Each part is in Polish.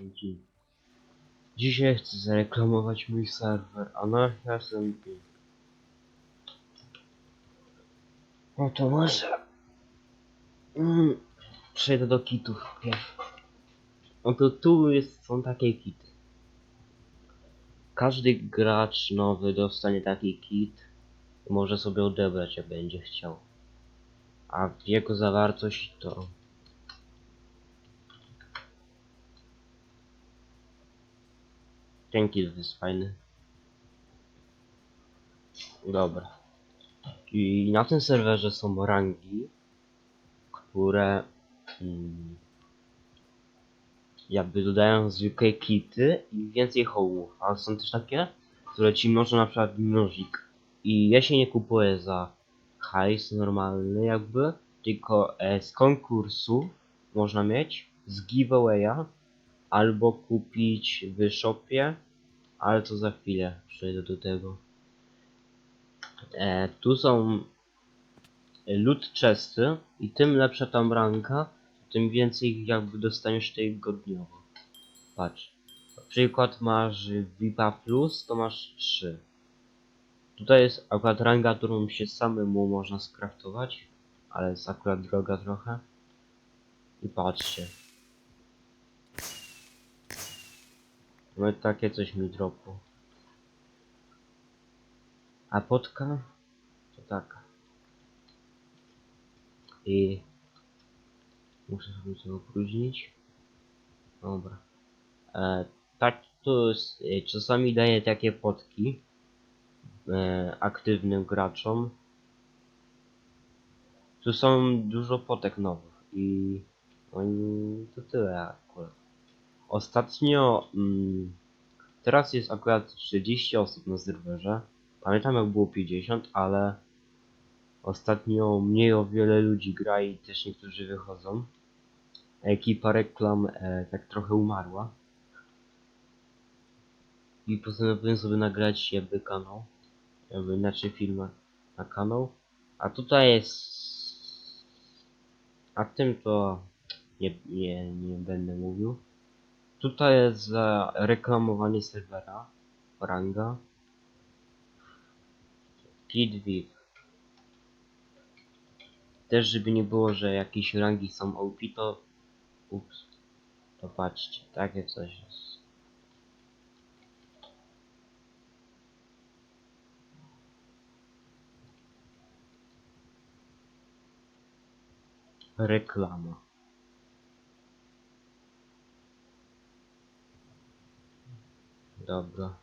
Dzięki. Dzisiaj chcę zareklamować mój serwer Anarchia SMP. No to może... Mm, przejdę do kitów pierw. No to tu jest, są takie kity. Każdy gracz nowy dostanie taki kit może sobie odebrać jak będzie chciał. A jego zawartość to Ten kit jest fajny. Dobra. I na tym serwerze są rangi, które mm, jakby dodają zwykłe kity i więcej hołów, ale są też takie, które ci mnożą na przykład mnożik. I ja się nie kupuję za hajs normalny jakby, tylko e, z konkursu można mieć, z giveawaya, albo kupić w shopie, ale to za chwilę przejdę do tego. E, tu są loot chesty i tym lepsza tam ranka, tym więcej jakby dostaniesz tego dniowo. Patrz. Na przykład masz VIPa plus, to masz 3. Tutaj jest akurat ranga, którą się samemu można skraftować, ale jest akurat droga trochę. I patrzcie. No takie coś mi dropło. A potka? To taka. I muszę sobie to opróżnić. Dobra. E, tak to e, czasami daję takie potki e, aktywnym graczom. Tu są dużo potek nowych i no i to tyle akurat. Ostatnio mm, teraz jest akurat 30 osób na serwerze. Pamiętam jak było 50, ale ostatnio mniej o wiele ludzi gra i też niektórzy wychodzą. Ekipa reklam e, tak trochę umarła. I postanowiłem sobie nagrać jakby kanał. Jakby inaczej film na, na kanał. A tutaj jest... A tym to nie, nie, nie będę mówił. Tutaj jest za reklamowanie serwera. Ranga. Kid VIP. Też żeby nie było, że jakieś rangi są OP, to... Ups. To patrzcie, takie coś jest. Reklama. Dobra.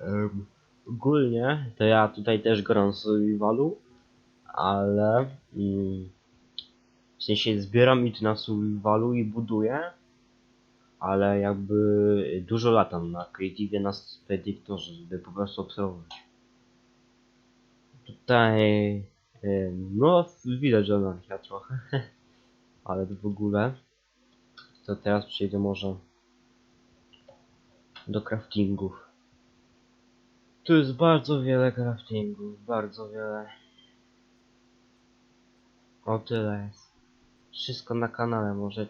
Em, ogólnie to ja tutaj też gram survivalu, ale mm, w sensie zbieram it na survivalu i buduję, ale jakby dużo latam na creative na predyktorze, żeby po prostu obserwować. Tutaj no widać, anarchia trochę, ale w ogóle to teraz przejdę może do craftingów. Tu jest bardzo wiele craftingów, bardzo wiele. O tyle jest. Wszystko na kanale może,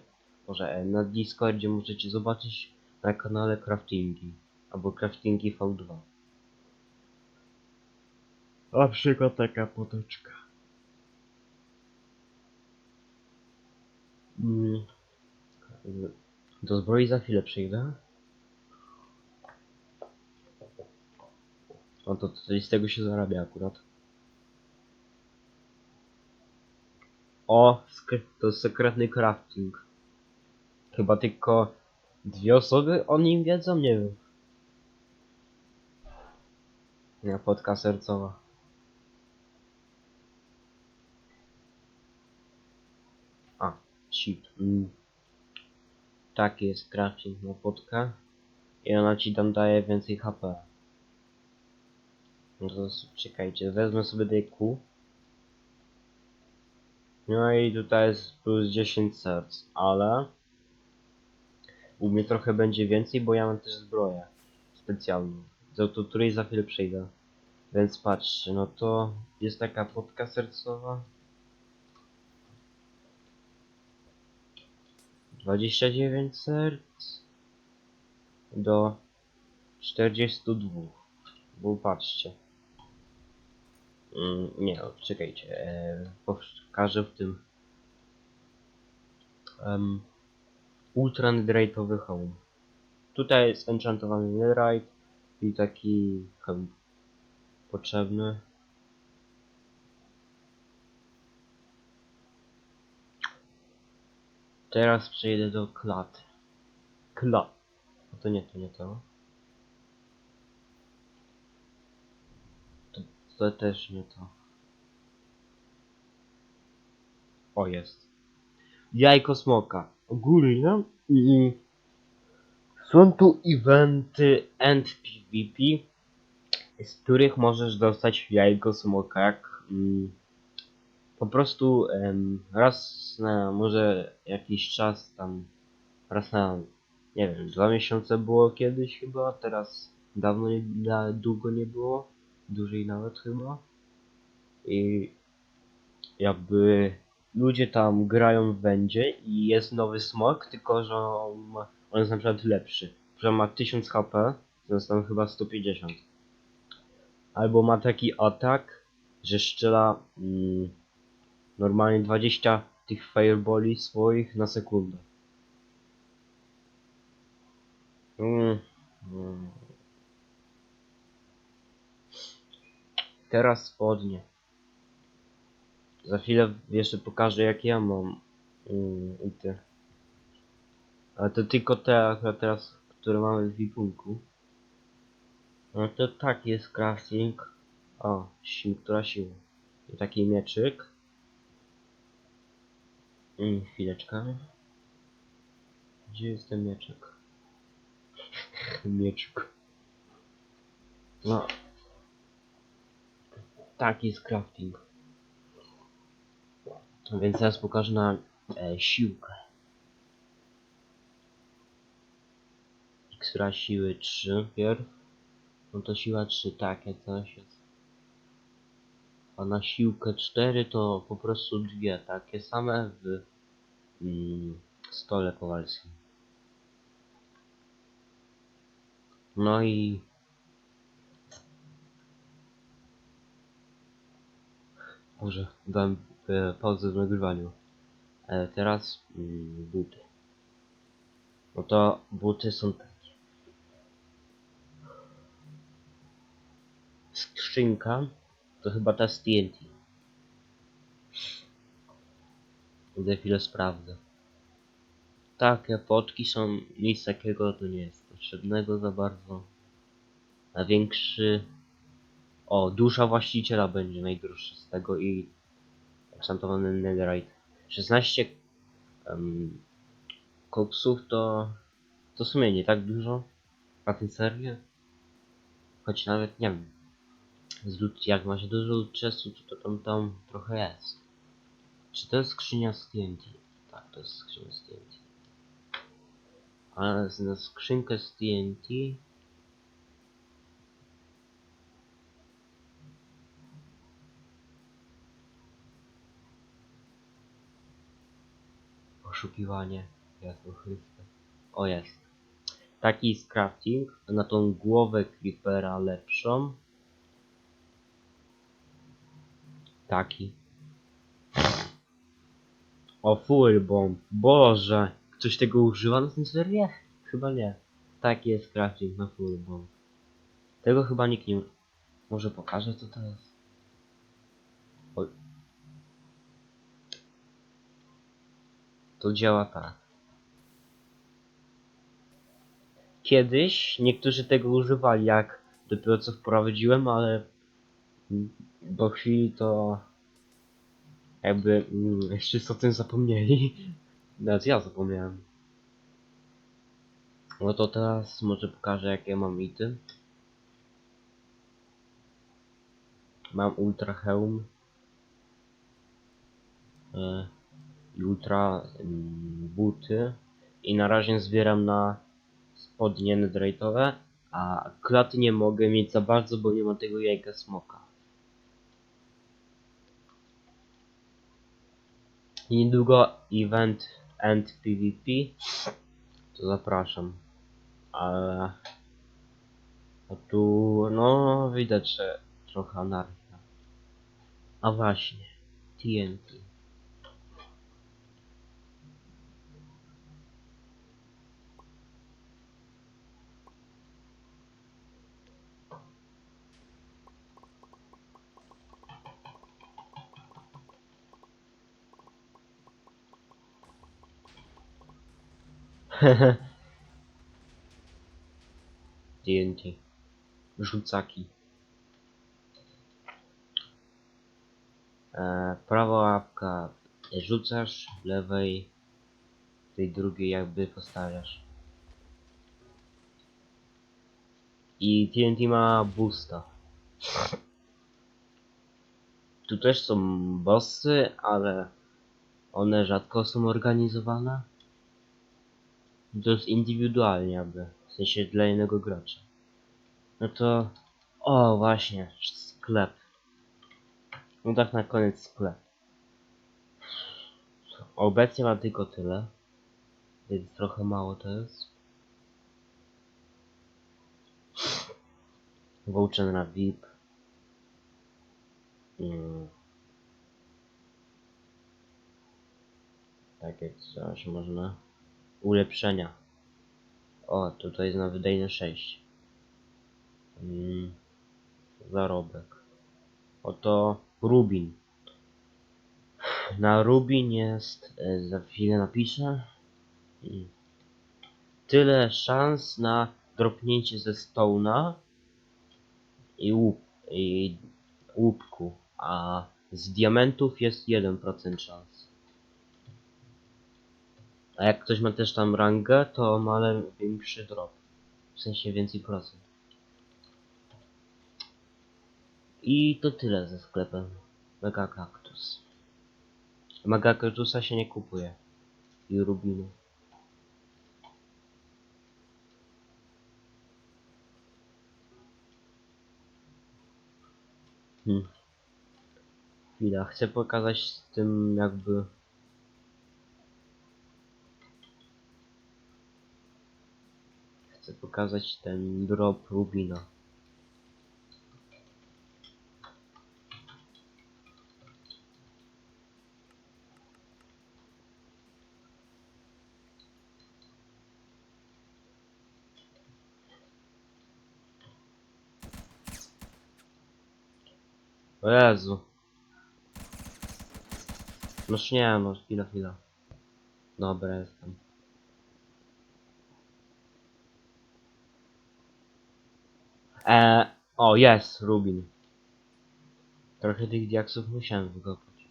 może e, na Discordzie możecie zobaczyć na kanale craftingi albo craftingi V2. Na przykład taka potoczka. Mm. Do zbroi za chwilę przyjdę. No to coś z tego się zarabia akurat. O, to sekretny crafting. Chyba tylko dwie osoby o nim wiedzą, nie wiem. Ja potka sercowa. A, shit. Mm. Taki jest crafting na potka. I ona ci tam daje więcej HP. No to czekajcie, wezmę sobie DQ. No i tutaj jest plus 10 serc, ale u mnie trochę będzie więcej, bo ja mam też zbroję specjalną, do której za chwilę przejdę. Więc patrzcie, no to jest taka potka sercowa. 29 serc do 42. Bo patrzcie. Mm, nie, no, czekajcie. E, pokażę w tym um, Ultra Netherite'owy home. Tutaj jest enchantowany Netherite i taki potrzebny. Teraz przejdę do. Klat. A to nie, to nie to. To, to też nie to. O, jest. Jajko smoka. Ogólnie i są tu eventy and PvP, z których możesz dostać jajko smoka, jak mm, po prostu raz na może jakiś czas tam, raz na nie wiem, dwa miesiące było kiedyś chyba, teraz dawno nie, na długo nie było, dłużej nawet chyba. I jakby ludzie tam grają w wędzie i jest nowy smok, tylko że on, ma, on jest na przykład lepszy. Że ma 1000 HP, zamiast tam chyba 150. Albo ma taki atak, że strzela mm, normalnie 20 tych fireballi swoich na sekundę. Mm. Teraz spodnie. Za chwilę jeszcze pokażę jak ja mam mm, i te. Ale to tylko te akurat teraz, które mamy w wipunku. No to taki jest crafting. O, która siła. I taki mieczyk. Mm, chwileczkę. Gdzie jest ten mieczek? Mieczek. No. Taki jest crafting. Więc teraz pokażę na e, siłkę. Która siły 3 pierw. No to siła 3 takie coś jest. A na siłkę 4 to po prostu dwie takie same w mm, stole kowalskim. No i Boże, dałem e, pauzę w nagrywaniu. E, teraz mm, buty. No to buty są takie. Skrzynka to chyba ta z TNT. Za chwilę sprawdzę. Takie potki są, nic takiego tu nie jest potrzebnego za bardzo. A większy... O, dusza właściciela będzie najdroższy z tego i enchantowany netherite. 16 um, to... To w sumie nie tak dużo. Na tym serię. Choć nawet nie wiem. Z jak ma się dużo chestu, to tam tam trochę jest. Czy to jest skrzynia z TNT? Tak, to jest skrzynia z TNT. A z- na skrzynkę z TNT Poszukiwanie. Jasno Chryste. O jest. Taki jest crafting. Na tą głowę creepera lepszą. Taki. O full bomb. Boże. Ktoś tego używa na tym serię? Chyba nie. Taki jest crafting na full bomb. Tego chyba nikt nie... Może pokażę to jest? Oj. To działa tak. Kiedyś niektórzy tego używali, jak dopiero co wprowadziłem, ale po chwili to jakby mm, wszyscy o tym zapomnieli. Nawet ja zapomniałem. No to teraz może pokażę jakie mam ity. Mam ultra hełm. E, I ultra mm, buty. I na razie zbieram na spodnie netherite'owe. A klaty nie mogę mieć za bardzo, bo nie ma tego jajka smoka. Niedługo event End PvP, to zapraszam. Ale... A tu, no, widać, że trochę anarchia. A właśnie, TNT. TNT. Rzucaki. E, prawa łapka rzucasz, lewej tej drugiej jakby postawiasz. I TNT ma boosta. Tu też są bossy, ale one rzadko są organizowane. To jest indywidualnie jakby, w sensie dla innego gracza. No to... O, właśnie, sklep. No tak na koniec sklep. Obecnie mam tylko tyle. Więc trochę mało to jest. Voucher na VIP. Mm. Takie coś można. Ulepszenia. O, tutaj jest na wydajne 6. Mm. Zarobek. Oto Rubin. Na Rubin jest, e, za chwilę napiszę. Mm. Tyle szans na dropnięcie ze Stone'a i, łup, i łupku, a z diamentów jest 1% szans. A jak ktoś ma też tam rangę, to ma większy drop. W sensie więcej procent. I to tyle ze sklepem. Mega kaktus. Mega kaktusa się nie kupuje. I rubinu. Hmm. Chwila, chcę pokazać z tym jakby... Chcę pokazać ten drop Rubina. O Jezu. Noż nie, no chwila, chwila. Dobra, jestem. Eee, o jest, Rubin. Trochę tych diaksów musiałem wykopać.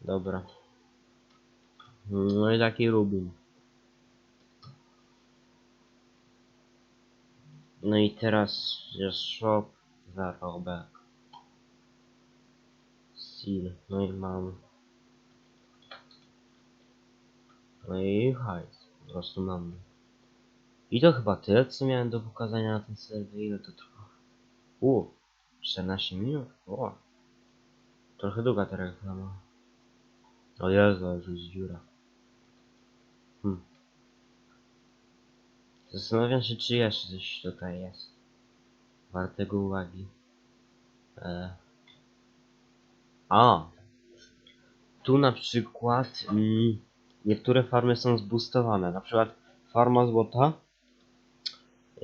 Dobra. No i taki Rubin. No i teraz jest shop, zarobek. Seal, no i mam. No i hajs, po prostu mam. I to chyba tyle, co miałem do pokazania na tym serwie. Ile to trwa? U, 14 minut? O, trochę długa ta reklama. O Jezu, już dziura. Hmm. Zastanawiam się, czy jeszcze coś tutaj jest. Wartego uwagi. E. A! Tu na przykład mm, niektóre farmy są zboostowane. Na przykład farma złota.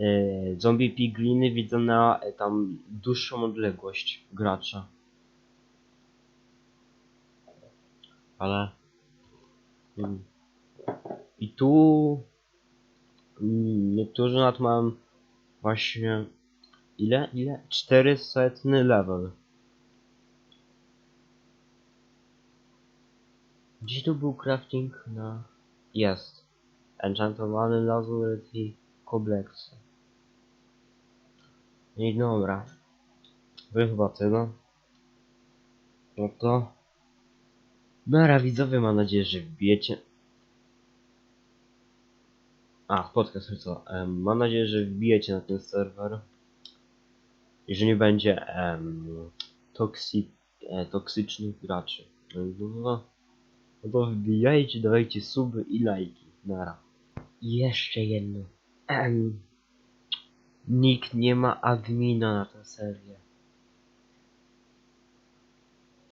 E, zombie pigliny widzą na e, tam dłuższą odległość gracza. Ale. Mm. I tu. Mm, niektórzy nad mam właśnie. Ile? Ile? 400 level. Gdzie tu był crafting na... Jest. Enchantowany lazuryt i kompleksy. No I dobra. Wy chyba tyle. No to... Nara widzowie, mam nadzieję, że wbijecie... A, podcast co? Em, mam nadzieję, że wbijecie na ten serwer. I że nie będzie em, toksy, e, toksycznych graczy. No i no, no. No to wbijajcie, dawajcie suby i lajki. Nara. Jeszcze jedno. Em. Nikt nie ma admina na tę serię.